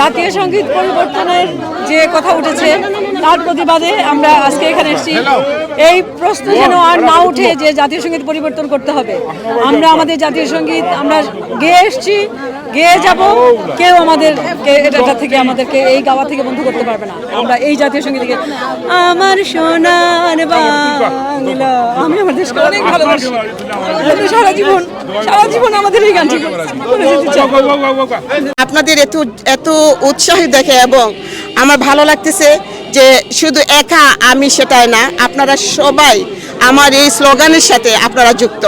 জাতীয় সংগীত পরিবর্তনের যে কথা উঠেছে তার প্রতিবাদে আমরা আজকে এখানে এসেছি। এই প্রশ্ন যেন আর না উঠে যে জাতীয় সংগীত পরিবর্তন করতে হবে। আমরা আমাদের জাতীয় সংগীত আমরা গেয়ে এসেছি গেয়ে যাব। কেউ আমাদের এটা থেকে আমাদেরকে এই গাওয়া থেকে বন্ধ করতে পারবে না। আমরা এই জাতীয় সংগীত থেকে আমার সোনার বাংলা। আমি আমার দেশকে অনেক ভালোবাসি। সারা জীবন সারা জীবন আমাদের এই গানটি আপনাদের এত এত উৎসাহ দেখে এবং আমার ভালো লাগতেছে যে শুধু একা আমি সেটাই না, আপনারা সবাই আমার এই স্লোগানের সাথে আপনারা যুক্ত।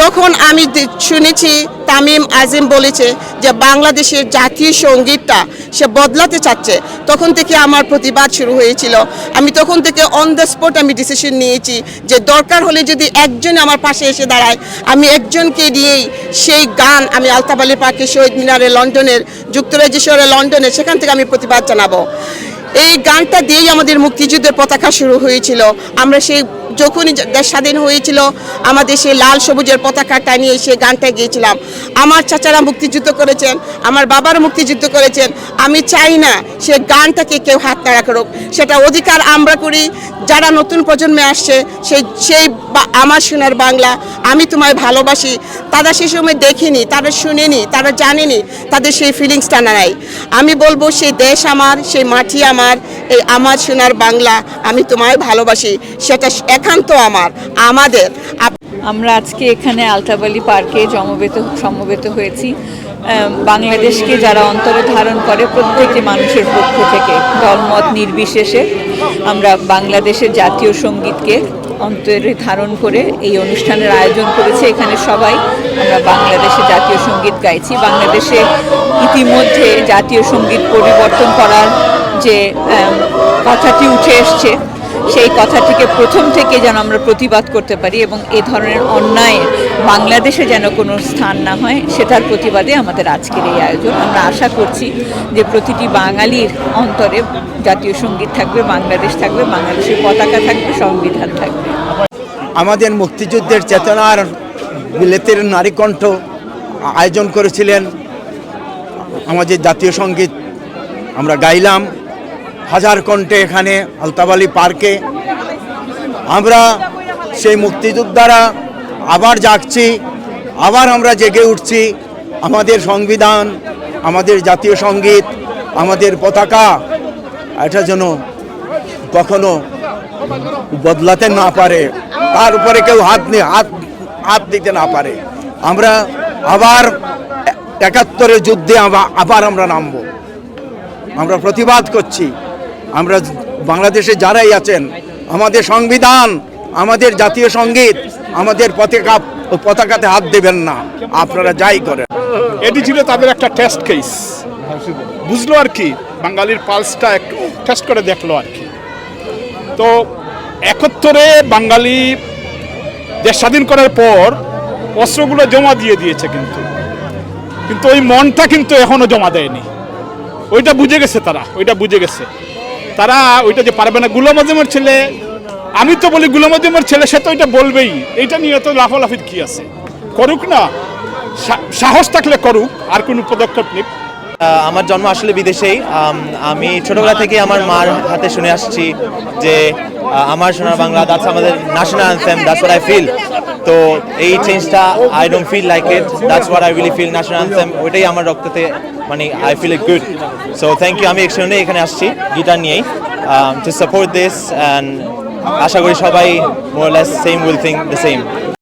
যখন আমি শুনেছি তামিম আজিম বলেছে যে বাংলাদেশের জাতীয় সঙ্গীতটা সে বদলাতে চাচ্ছে, তখন থেকে আমার প্রতিবাদ শুরু হয়েছিল। আমি তখন থেকে অন দ্য স্পট আমি ডিসিশন নিয়েছি যে দরকার হলে যদি একজন আমার পাশে এসে দাঁড়ায়, আমি একজনকে দিয়েই সেই গান আমি আলতাবালি পার্কে শহীদ মিনারে, লন্ডনের যুক্তরাজ্য শহরে লন্ডনে, সেখান থেকে আমি প্রতিবাদ জানাব। এই গানটা দিয়েই আমাদের মুক্তিযুদ্ধের পতাকা শুরু হয়েছিল। আমরা সেই যখনই দেশ স্বাধীন হয়েছিল, আমাদের সেই লাল সবুজের পতাকা টানিয়ে সেই গানটা গিয়েছিলাম। আমার চাচারা মুক্তিযুদ্ধ করেছেন, আমার বাবার মুক্তিযুদ্ধ করেছেন। আমি চাই না সে গানটাকে কেউ হাত নাড়া করুক। সেটা অধিকার আমরা করি, যারা নতুন প্রজন্মে আসছে, সেই সেই আমার সোনার বাংলা, আমি তোমায় ভালোবাসি। তারা সেই সময় দেখিনি, তারা শুনেনি, তারা জানেনি, তাদের সেই ফিলিংসটা নাই। আমি বলব, সেই দেশ আমার, সেই মাটি আমার। এই আমার সোনার বাংলা আমি তোমায় ভালোবাসি। সেটা একান্ত আমার, আমাদের। আমরা আজকে এখানে আলতাবালি পার্কে জমবেত সমবেত হয়েছি। বাংলাদেশকে যারা অন্তরে ধারণ করে প্রত্যেকটি মানুষের পক্ষ থেকে দলমত নির্বিশেষে আমরা বাংলাদেশের জাতীয় সঙ্গীতকে অন্তরে ধারণ করে এই অনুষ্ঠানের আয়োজন করেছে। এখানে সবাই আমরা বাংলাদেশে জাতীয় সংগীত গাইছি। বাংলাদেশে ইতিমধ্যে জাতীয় সংগীত পরিবর্তন করার যে কথাটি উঠে এসছে, সেই কথাটিকে প্রথম থেকে যেন আমরা প্রতিবাদ করতে পারি এবং এ ধরনের অন্যায় বাংলাদেশে যেন কোনো স্থান না হয়, সেটার প্রতিবাদে আমাদের আজকের এই আয়োজন। আমরা আশা করছি যে প্রতিটি বাঙালির অন্তরে জাতীয় সংগীত থাকবে, বাংলাদেশ থাকবে, বাংলাদেশের পতাকা থাকবে, সংবিধান থাকবে। আমাদের মুক্তিযুদ্ধের চেতনার বিলেতের নারীকণ্ঠ আয়োজন করেছিলেন। আমাদের জাতীয় সংগীত আমরা গাইলাম। হাজার কণ্ঠে এখানে আলতাবালি পার্কে। আমরা সেই মুক্তিযোদ্ধারা আবার জাগছি, আবার আমরা জেগে উঠছি। আমাদের সংবিধান, আমাদের জাতীয় সংগীত, আমাদের পতাকা, এটা যেন কখনো বদলাতে না পারে। তার উপরে কেউ হাত হাত হাত দিতে না পারে। আমরা আবার একাত্তরের যুদ্ধে আবা- আবার আমরা নামবো। আমরা প্রতিবাদ করছি। আমরা বাংলাদেশে যারাই আছেন, আমাদের সংবিধান, আমাদের জাতীয় সংগীত, আমাদের পতাকা, পতাকাতে হাত দেবেন না, আপনারা যাই করেন। এটি ছিল তাদের একটা টেস্ট কেস বুঝলো আর কি, বাঙালির পালসটা একটু টেস্ট করে দেখল আর কি। তো একাত্তরে বাঙালি দেশ স্বাধীন করার পর অস্ত্রগুলো জমা দিয়ে দিয়েছে কিন্তু। কিন্তু ওই মনটা কিন্তু এখনও জমা দেয়নি। ওইটা বুঝে গেছে তারা, ওইটা বুঝে গেছে। তারা ওইটা যে পারবে না, গুলাম আজমের ছেলে। আমি তো বলি গুলাম আজমের ছেলে, সে তো এটা বলবেই। এইটা নিয়ে তো লাফালাফির কি আছে? করুক না। সাহস থাকলে করুক, আর কোনো পদক্ষেপ নিক। আমার জন্ম আসলে বিদেশেই। আমি ছোটবেলা থেকে আমার মার হাতে শুনে আসছি যে আমার সোনার বাংলা দ্যাটস আমাদের national anthem that's what I feel তো এই চেঞ্জটা I don't feel like it that's what I really feel national anthem ওইটাই আমার রক্ততে মানে I feel it good so thank you আমি একসঙ্গে এখানে আসছি গিটার নিয়েই। টু সাপোর্ট দিস অ্যান্ড আশা করি সবাই more more or less same will think the same